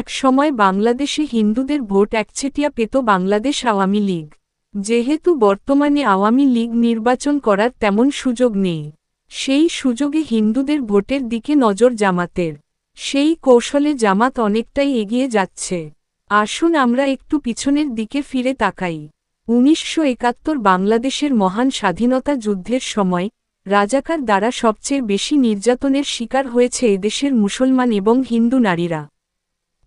এক সময় বাংলাদেশে হিন্দুদের ভোট একচেটিয়া পেত বাংলাদেশ আওয়ামী লীগ। যেহেতু বর্তমানে আওয়ামী লীগ নির্বাচন করার তেমন সুযোগ নেই। সেই সুযোগে হিন্দুদের ভোটের দিকে নজর জামাতের। সেই কৌশলে জামাত অনেকটাই এগিয়ে যাচ্ছে। আসুন আমরা একটু পিছনের দিকে ফিরে তাকাই। উনিশশো একাত্তর বাংলাদেশের মহান স্বাধীনতা যুদ্ধের সময় রাজাকার দ্বারা সবচেয়ে বেশি নির্যাতনের শিকার হয়েছে এদেশের মুসলমান এবং হিন্দু নারীরা।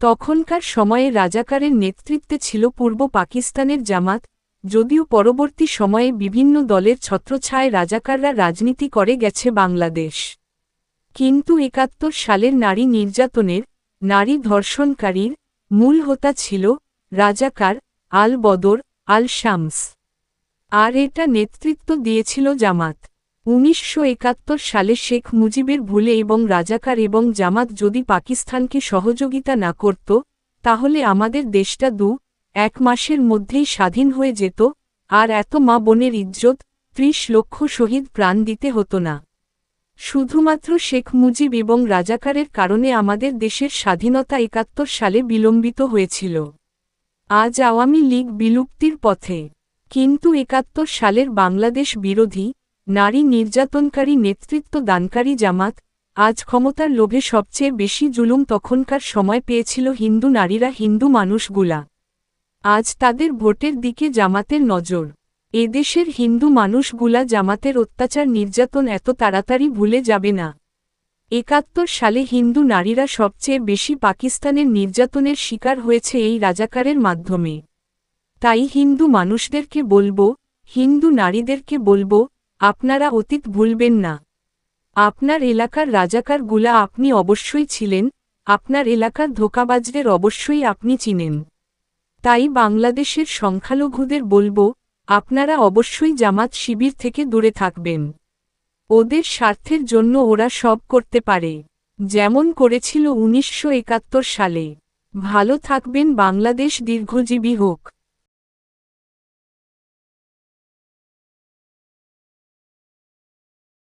তখনকার সময়ে রাজাকারের নেতৃত্বে ছিল পূর্ব পাকিস্তানের জামাত, যদিও পরবর্তী সময়ে বিভিন্ন দলের ছত্রছায় রাজাকাররা রাজনীতি করে গেছে বাংলাদেশ। কিন্তু একাত্তর সালের নারী নির্যাতনের, নারী ধর্ষণকারীর মূল হোতা ছিল রাজাকার আল বদর আল শামস। আর এটা নেতৃত্ব দিয়েছিল জামাত। উনিশশো একাত্তর সালে শেখ মুজিবের ভুলে এবং রাজাকার এবং জামাত যদি পাকিস্তানকে সহযোগিতা না করত, তাহলে আমাদের দেশটা দু, এক মাসের মধ্যেই স্বাধীন হয়ে যেত, আর এত মা বোনের ইজ্জত, ত্রিশ লক্ষ শহীদ প্রাণ দিতে হতো না। শুধুমাত্র শেখ মুজিব এবং রাজাকারের কারণে আমাদের দেশের স্বাধীনতা একাত্তর সালে বিলম্বিত হয়েছিল। আজ আওয়ামী লীগ বিলুপ্তির পথে। কিন্তু একাত্তর সালের বাংলাদেশ বিরোধী নারী নির্যাতনকারী নেতৃত্ব দানকারী জামাত, আজ ক্ষমতার লোভে সবচেয়ে বেশি জুলুম তখনকার সময় পেয়েছিল হিন্দু নারীরা হিন্দু মানুষগুলা। আজ তাদের ভোটের দিকে জামাতের নজর। এদেশের হিন্দু মানুষগুলা জামাতের অত্যাচার নির্যাতন এত তাড়াতাড়ি ভুলে যাবে না। একাত্তর সালে হিন্দু নারীরা সবচেয়ে বেশি পাকিস্তানের নির্যাতনের শিকার হয়েছে এই রাজাকারের মাধ্যমে। তাই হিন্দু মানুষদেরকে বলব, হিন্দু নারীদেরকে বলব আপনারা অতীত ভুলবেন না। আপনার এলাকার রাজাকারগুলা আপনি অবশ্যই ছিলেন, আপনার এলাকার ধোকাবাজদের অবশ্যই আপনি চিনেন। তাই বাংলাদেশের সংখ্যালঘুদের বলব, আপনারা অবশ্যই জামাত শিবির থেকে দূরে থাকবেন। ওদের স্বার্থের জন্য ওরা সব করতে পারে। যেমন করেছিল উনিশশো একাত্তর সালে। ভালো থাকবেন বাংলাদেশ দীর্ঘজীবী হোক।